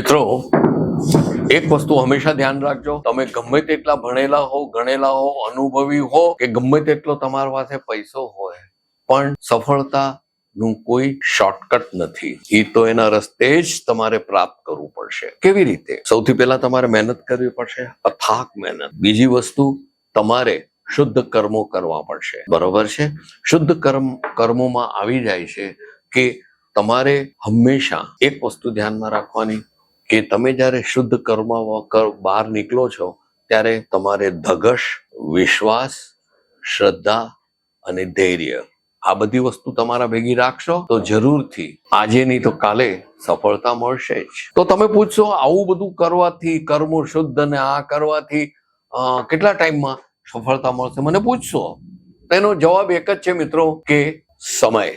મિત્રો, એક વસ્તુ હંમેશા ધ્યાન રાખજો. તમે ગમે તેટલા ભણેલા હો, ગણેલા હો, અનુભવી હો, કે ગમે તેટલો તમારી પાસે પૈસો હોય, પણ સફળતા નું કોઈ શોર્ટકટ નથી. એ તો એના રસ્તે જ તમારે પ્રાપ્ત કરવું પડશે. કેવી રીતે? સૌથી પહેલા તમારે મહેનત કરવી પડશે, અથાક મહેનત. બીજી વસ્તુ, તમારે શુદ્ધ કર્મો કરવા પડશે. બરોબર છે? શુદ્ધ કર્મ, કર્મોમાં આવી જાય છે કે તમારે હંમેશા એક વસ્તુ ધ્યાનમાં રાખવાની કે તમે જ્યારે શુદ્ધ કર્મ બહાર નીકળો છો, ત્યારે તમારે ધગશ, વિશ્વાસ, શ્રદ્ધા અને ધૈર્ય આ બધી વસ્તુ તમારા ભેગી રાખશો તો જરૂરથી આજે નહીં તો કાલે સફળતા મળશે જ. તો તમે પૂછશો, આવું બધું કરવાથી, કર્મો શુદ્ધ અને આ કરવાથી કેટલા ટાઈમમાં સફળતા મળશે? મને પૂછશો. તેનો જવાબ એક જ છે મિત્રો, કે સમય.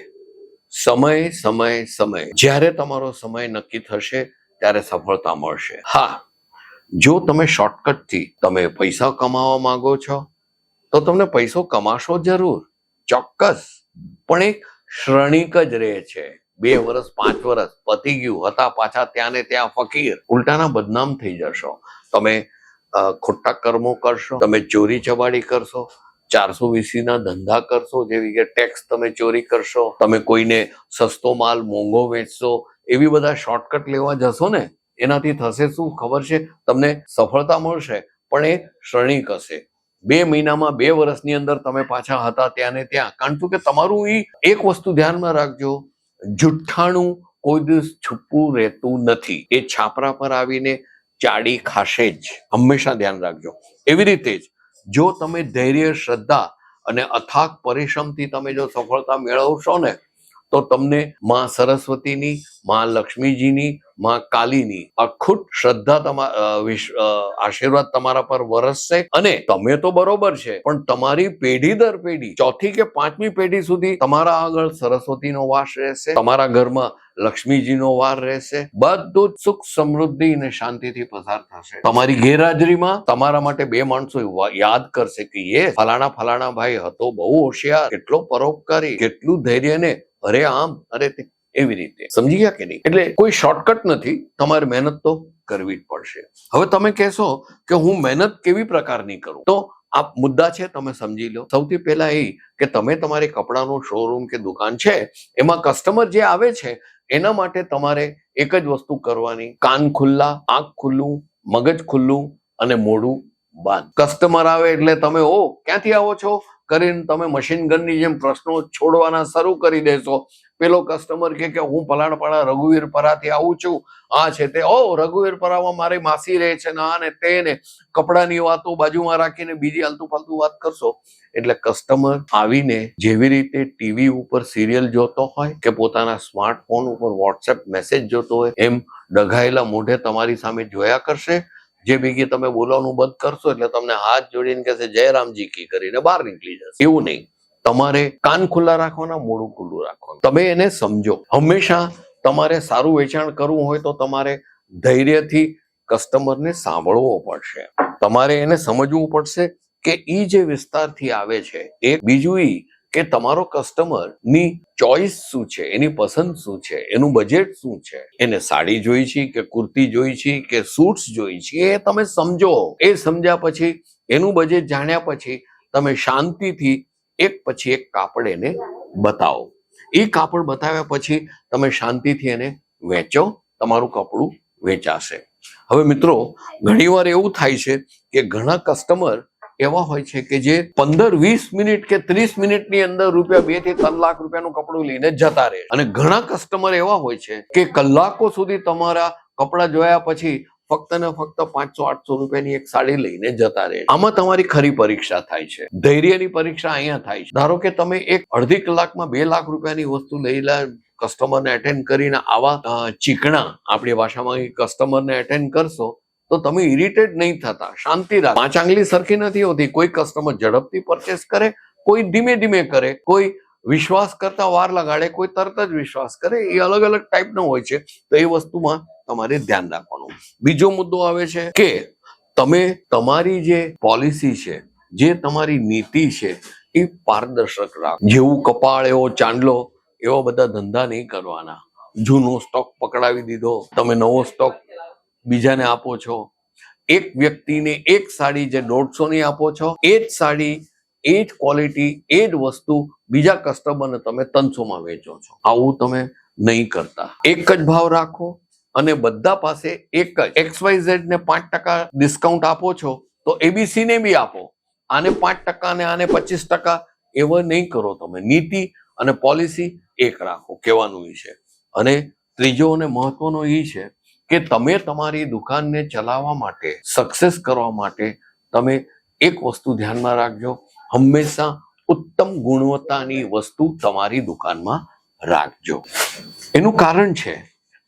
સમય સમય સમય. જ્યારે તમારો સમય નક્કી થશે ત્યારે સફળતા મળશે. હા, જો તમે શોર્ટકટથી તમે પૈસા કમાવા માંગો છો, તો તમને પૈસો કમાશો જરૂર. ચોક્કસ. પણ એક શ્રણિક જ રહે છે. બે વર્ષ પાંચ વર્ષ પતી ગયું, હતા પાછા ત્યાં ને ત્યાં ફકીર. ઉલટાના બદનામ થઈ જશો. તમે ખોટા કર્મો કરશો, તમે ચોરી ચબાડી કરશો, ચારસો વીસીના ધંધા કરશો, જેવી કે ટેક્સ તમે ચોરી કરશો, તમે કોઈને સસ્તો માલ મોંઘો વેચશો એવી બધા શોર્ટકટ લેવા જશો ને, એનાથી થશે શું ખબર છે? તમને સફળતા મળશે, પણ એ શ્રણિક હશે. બે મહિનામાં બે વર્ષની અંદર તમે પાછા હતા ત્યાં ને ત્યાં. કારણ કે તમારું એ એક વસ્તુ ધ્યાનમાં રાખજો, જુઠ્ઠાણું કોઈ દિવસ છુપું રહેતું નથી. એ છાપરા પર આવીને ચાડી ખાશે જ. હંમેશા ધ્યાન રાખજો. એવી રીતે જ, જો તમે ધૈર્ય, શ્રદ્ધા અને અથાક પરિશ્રમથી તમે જો સફળતા મેળવશો ને તો તમને માં સરસ્વતીની, માં લક્ષ્મીજીની, માં કાલીની અખૂટ શ્રદ્ધા આશીર્વાદ તમારા પર વરસશે. અને તમે તો બરોબર છે, પણ તમારી પેઢી દર પેઢી, ચોથી કે પાંચમી પેઢી સુધી તમારા આગળ સરસ્વતીનો વાસ રહેશે, તમારા ઘરમાં લક્ષ્મીજીનો વાર રહેશે. બધું જ સુખ સમૃદ્ધિ અને શાંતિથી પસાર થશે. તમારી ગેરહાજરીમાં તમારા માટે બે માણસો યાદ કરશે કે એ ફલાણા ફલાણા ભાઈ હતો, બહુ હોશિયાર, કેટલો પરોપકારી, કેટલું ધૈર્ય ને અરે આમ, અરે તે એવી રીતે. સમજી ગયા કે નહીં? એટલે કોઈ શોર્ટકટ નથી, તમારે મહેનત તો કરવી જ પડશે. હવે તમે કહેશો કે હું મહેનત કેવી પ્રકારની કરું? તો આ મુદ્દા છે, તમે સમજી લો. સૌથી પહેલા એ કે તમે તમારી કપડાનું શોરૂમ કે દુકાન છે, એમાં કસ્ટમર જે આવે છે, એના માટે તમારે એક જ વસ્તુ કરવાની. કાન ખુલ્લા, આંખ ખુલ્લું, મગજ ખુલ્લું અને મોઢું બંધ. કસ્ટમર આવે એટલે તમે ઓ ક્યાંથી આવો છો? કરીને તમે મશીન ગનની જેમ પ્રશ્નો છોડવાના શરૂ કરી દેશો. પેલો કસ્ટમર કે હું પલાણપાડા રઘુવીર પરાથી આવું છું. આ છે તે. ઓ, રઘુવીર પરામાં મારી માસી રહે છે ને ને તે ને. કપડાની વાતો બાજુમાં રાખીને બીજી આલતુ ફાલતુ વાત કરશો? એટલે કસ્ટમર આવીને જેવી રીતે ટીવી ઉપર સિરિયલ જોતો હોય કે પોતાના સ્માર્ટફોન ઉપર વોટ્સએપ મેસેજ જોતો હોય, એમ ડઘાયેલા મોઢે તમારી સામે જોયા કરશે. જે ભેગી તમે બોલવાનું બંધ કરશો એટલે તમને હાથ જોડીને કહેશે જયરામજી કી કરીને બહાર નીકળી જશે. એવું નહીં. તમારે કાન ખુલ્લા રાખવાના મોડું ખુલ્લું રાખવાનું. તમે એને સમજો. હંમેશા તમારે સારું વેચાણ કરવું હોય તો તમારે ધૈર્યથી કસ્ટમરને સાંભળવો પડશે. તમારે એને સમજવું પડશે કે ઈ જે વિસ્તારથી આવે છે એક બીજું ઈ કે તમારો કસ્ટમરની ચોઈસ શું છે, એની પસંદ શું છે, એનું બજેટ શું છે? એને સાડી જોઈ છે કે કુર્તી જોઈ છે કે સૂટ્સ જોઈ છે, એ તમે સમજો. એ સમજ્યા પછી, એનું બજેટ જાણ્યા પછી તમે શાંતિથી એક પછી એક કાપડ એને બતાવો. એ કાપડ બતાવ્યા પછી તમે શાંતિથી એને વેચો, તમારું કપડું વેચાશે. હવે મિત્રો, ઘણીવાર એવું થાય છે કે ઘણા કસ્ટમર એવા હોય છે કે જે પંદર, વીસ મિનિટ કે ત્રીસ મિનિટની અંદર રૂપિયા બેથી ત્રણ લાખ રૂપિયાનું કપડું લઈને જતા રહે. અને ઘણા કસ્ટમર એવા હોય છે કે કલાકો સુધી તમારા કપડા જોયા પછી ફક્ત ને ફક્ત પાંચસો, આઠસો રૂપિયાની એક સાડી લઈને જતા રહે. આમાં તમારી ખરી પરીક્ષા થાય છે. ધૈર્યની પરીક્ષા અહીંયા થાય છે. ધારો કે તમે એક અડધી કલાકમાં બે લાખ રૂપિયાની વસ્તુ લઈ લે કસ્ટમરને એટેન્ડ કરીને આવા ચીકણા આપણી ભાષામાં કસ્ટમરને એટેન્ડ કરશો તો તમે ઇરિટેટ નહીં થતા, શાંતિ રાખ. પાંચ આંગલી સરખી નથી હોતી, કોઈ કસ્ટમર ઝડપથી પરચેસ કરે, કોઈ ધીમે ધીમે કરે, કોઈ વિશ્વાસ કરતા વાર લગાડે, કોઈ તરત જ વિશ્વાસ કરે, એ અલગ અલગ ટાઈપનો હોય છે. તો એ વસ્તુમાં તમારે ધ્યાન રાખવાનું. બીજો મુદ્દો આવે છે કે તમે તમારી જે પોલિસી છે, જે તમારી નીતિ છે, એ પારદર્શક રાખ. જેવું કપાળ, એવો ચાંદલો, એવા બધા ધંધા નહીં કરવાના. જૂનો સ્ટોક પકડાવી દીધો, તમે નવો સ્ટોક બીજાને આપો છો. એક વ્યક્તિને એક સાડી જે દોઢસોની આપો છો, એ જ સાડી, એ જ ક્વોલિટી એ જ વસ્તુ બીજા કસ્ટમરને તમે ત્રણસોમાં વેચો છો. આવું તમે નહીં કરતા. એક જ ભાવ રાખો અને બધા પાસે એક જ. એક્સ વાય પાંચ ટકા ડિસ્કાઉન્ટ આપો છો, તો એબીસી ને બી આપો. આને પાંચ ટકા ને આને પચીસ ટકા એવો નહીં કરો તમે. નીતિ અને પોલિસી એક રાખો, કહેવાનું એ છે. અને ત્રીજો અને મહત્વનો એ છે કે તમે તમારી દુકાનને ચલાવવા માટે સક્સેસ કરવા માટે તમે એક વસ્તુ ધ્યાનમાં રાખજો. હંમેશા ઉત્તમ ગુણવત્તાની વસ્તુ તમારી દુકાનમાં રાખજો. એનું કારણ છે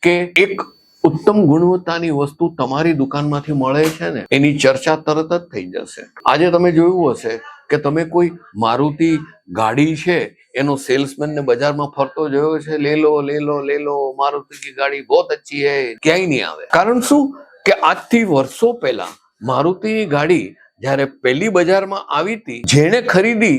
કે એક ઉત્તમ ગુણવત્તાની વસ્તુ તમારી દુકાનમાંથી મળે છે ને, એની ચર્ચા તરત જ થઈ જશે. આજે તમે જોયું હશે કે તમે કોઈ મારુતિ ગાડી છે, એનો સેલ્સમેન ને બજારમાં ફરતો જોયો છે, લે લો લે લો લે લો, મારુતિ ગાડી બહુત અચ્છી હે, ક્યાંય નહીં આવે. કારણ શું? કે આજથી વર્ષો પહેલા મારુતિની ગાડી જ્યારે પહેલી બજારમાં આવી હતી, જેણે ખરીદી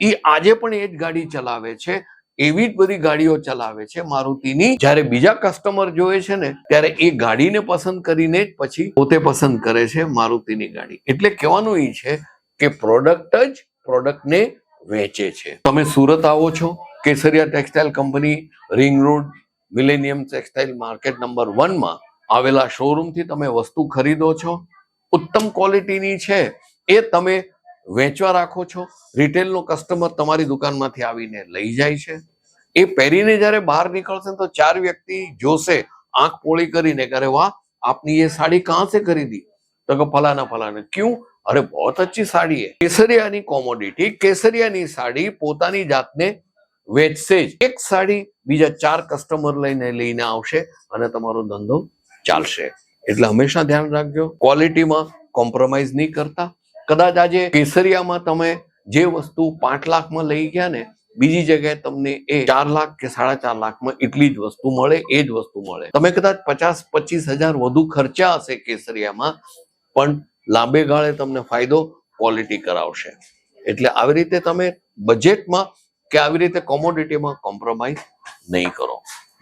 એ આજે પણ એ જ ગાડી ચલાવે છે, એવી જ બધી ગાડીઓ ચલાવે છે મારુતિની જ્યારે બીજા કસ્ટમર જોવે છે ને, ત્યારે એ ગાડીને પસંદ કરીને જ પછી પોતે પસંદ કરે છે મારુતિની ગાડી. એટલે કહેવાનું એ છે કે પ્રોડક્ટ જ પ્રોડક્ટને વેચે છે. તમે સુરત આવો છો, Kesariya textile company, ring road, millennium textile market number વનમાં આવેલા શોરૂમથી તમે વસ્તુ ખરીદો છો, ઉત્તમ ક્વોલિટીની છે, એ તમે વેચવા રાખો છો, રિટેલનો કસ્ટમર તમારી દુકાનમાંથી આવીને લઈ જાય છે. એ પહેરીને જ્યારે બહાર નીકળશે તો ચાર વ્યક્તિ જોશે, આંખ પોળી કરીને કે વાહ, આપની એ સાડી કાં ખરીદી? તો કે ફલાના ફલાને. ક્યું? અરે બહુ અચ્છી સાડી હે. કેસરિયાની કોમોડિટી કેસરિયાની સાડી પોતાની જાતને વેચશે જ. એક સાડી બીજા ચાર કસ્ટમર લઈને લઈને આવશે અને તમારો ધંધો ચાલશે. એટલે હંમેશા ધ્યાન રાખજો ક્વોલિટીમાં કોમ્પ્રોમાઇઝ નહીં કરતા. કદાચ આજે કેસરિયામાં તમે જે વસ્તુ પાંચ લાખમાં લઈ ગયા ને, બીજી જગ્યાએ તમને એ ચાર લાખ કે સાડા ચાર લાખમાં એટલી જ વસ્તુ મળે, એ જ વસ્તુ મળે. તમે કદાચ પચાસ, પચીસ હજાર વધુ ખર્ચા હશે કેસરિયામાં, પણ લાંબે ગાળે તમને ફાયદો ક્વોલિટી કરાવશે. એટલે આવી રીતે તમે બજેટમાં કે આવી રીતે કોમોડિટીમાં કોમ્પ્રોમાઇઝ નહીં કરો.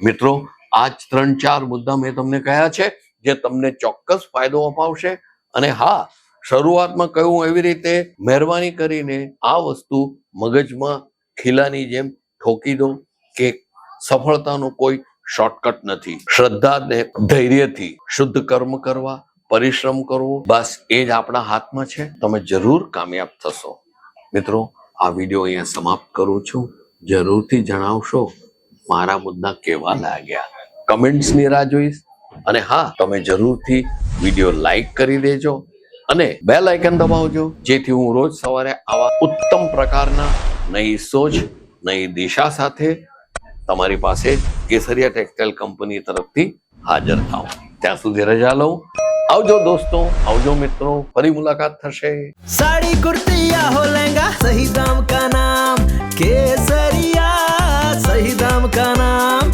મિત્રો આ જ ત્રણ ચાર મુદ્દા મેં તમને કહ્યા છે, જે તમને ચોક્કસ ફાયદો અપાવશે. અને હા, શરૂઆતમાં કહ્યું એવી રીતે મહેરબાની કરીને આ વસ્તુ મગજમાં ખીલાની જેમ ઠોકી દો કે સફળતાનો કોઈ શોર્ટકટ નથી. શ્રદ્ધા ધૈર્યથી શુદ્ધ કર્મ કરવા પરિશ્રમ કરવો, બસ એ જ આપણા હાથમાં છે. તમે જરૂર કામયાબ થશો. મિત્રો, આ વીડિયો અહીંયા સમાપ્ત કરું છું. જરૂરથી જણાવશો, મારા મુદ્દા કેવા લાગ્યા. કમેન્ટ્સની રાહ જોઈશ. અને હા, તમે જરૂરથી વીડિયો લાઈક કરી દેજો. અને બે લાઇકન દબાવજો, જેથી હું રોજ સવારે આવા ઉત્તમ પ્રકારના નઈ સોચ, નઈ દિશા સાથે તમારી પાસે કેસરિયા ટેક્સટાઇલ કંપની તરફથી હાજર થાઉં. ત્યાં સુધી રજા લઉં. आओ दोस्तों, आओ जो मित्रों फरी मुलाकात साड़ी, कुर्तिया हो लेंगा सही दाम का नाम, केसरिया, सही दाम का नाम।